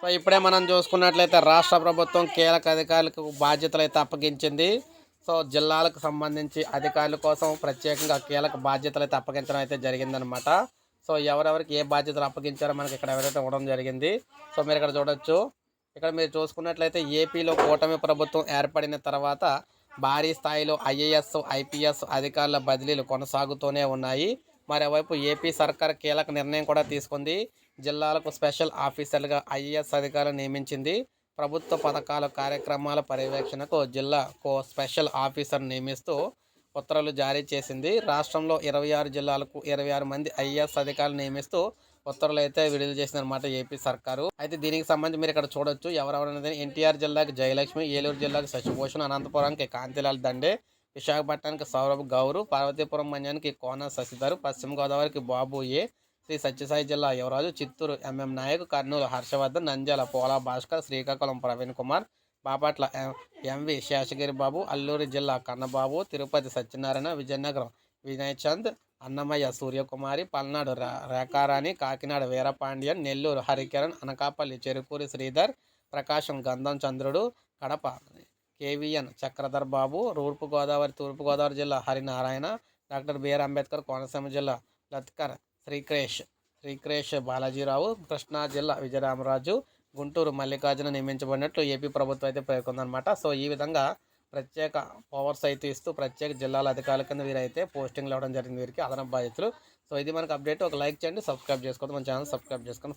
So ఇప్పుడే మనం చూసుకున్నట్లయితే రాష్ట్ర ప్రభుత్వం కీలక అధికారులకు బాధ్యతలు అయితే అప్పగించింది. సో జిల్లాలకు సంబంధించి అధికారుల కోసం ప్రత్యేకంగా కీలక బాధ్యతలు అయితే అప్పగించడం అయితే జరిగిందనమాట సో ఎవరెవరికి ఏ బాధ్యతలు అప్పగించారో మనకి ఇక్కడ ఎవరైతే ఇవ్వడం జరిగింది. సో మీరు ఇక్కడ చూడొచ్చు. ఇక్కడ మీరు చూసుకున్నట్లయితే ఏపీలో కూటమి ప్రభుత్వం ఏర్పడిన తర్వాత భారీ స్థాయిలో ఐఏఎస్ ఐపీఎస్ అధికారుల బదిలీలు కొనసాగుతూనే ఉన్నాయి. మరోవైపు ఏపీ సర్కార్ కీలక నిర్ణయం కూడా తీసుకుంది. జిల్లాలకు స్పెషల్ ఆఫీసర్లుగా ఐఏఎస్ అధికారులు నియమించింది. ప్రభుత్వ పథకాల కార్యక్రమాల పర్యవేక్షణకు జిల్లాకు స్పెషల్ ఆఫీసర్ నియమిస్తూ ఉత్తర్వులు జారీ చేసింది. రాష్ట్రంలో ఇరవై ఆరు జిల్లాలకు ఇరవై ఆరు మంది ఐఏఎస్ అధికారులు నియమిస్తూ ఉత్తర్వులు అయితే విడుదల చేసిందనమాట ఏపీ సర్కారు. అయితే దీనికి సంబంధించి మీరు ఇక్కడ చూడొచ్చు. ఎవరెవరైనా ఎన్టీఆర్ జిల్లాకి జయలక్ష్మి ఏలూరు జిల్లాకి శశిభూషణ్ అనంతపురానికి కాంతిలాల్ దండే విశాఖపట్నానికి సౌరభ్ గౌరు పార్వతీపురం మన్యానికి కోన శశిధర్ పశ్చిమ గోదావరికి బాబు ఏ శ్రీ సత్యసాయి జిల్లా Yuvaraju Chittoor M M Nayak Kurnool Harshavardhan Nandyal Pola Bhaskar Srikakulam Praveen Kumar Bapatla M- M V Seshagiri Babu Alluri జిల్లా కన్నబాబు తిరుపతి సత్యనారాయణ విజయనగరం వినయ్ చంద్ అన్నమయ్య సూర్యకుమారి పల్నాడు రా రేఖారాణి కాకినాడ వీరపాండ్యన్ నెల్లూరు హరికిరణ్ అనకాపల్లి చెరుకూరి శ్రీధర్ ప్రకాశం గంధం చంద్రుడు కడప కేవీఎన్ చక్రధర్ బాబు తూర్పు గోదావరి తూర్పుగోదావరి జిల్లా Harinarayana doctor B R Ambedkar Konaseema జిల్లా లత్కర్ శ్రీక్రేష్ శ్రీక్రేష్ బాలాజీరావు కృష్ణా జిల్లా విజయరామరాజు గుంటూరు మల్లికార్జున నియమించబడినట్లు ఏపీ ప్రభుత్వం అయితే పేర్కొందనమాట సో ఈ విధంగా ప్రత్యేక పవర్స్ అయితే ఇస్తూ ప్రత్యేక జిల్లాల అధికారుల కింద వీరైతే పోస్టింగ్లు ఇవ్వడం జరిగింది వీరికి అదనపు బాధ్యతలు. సో ఇది మనకు అప్డేట్. ఒక లైక్ చేయండి సబ్స్క్రైబ్ చేసుకోండి మన ఛానల్ సబ్స్క్రైబ్ చేసుకొని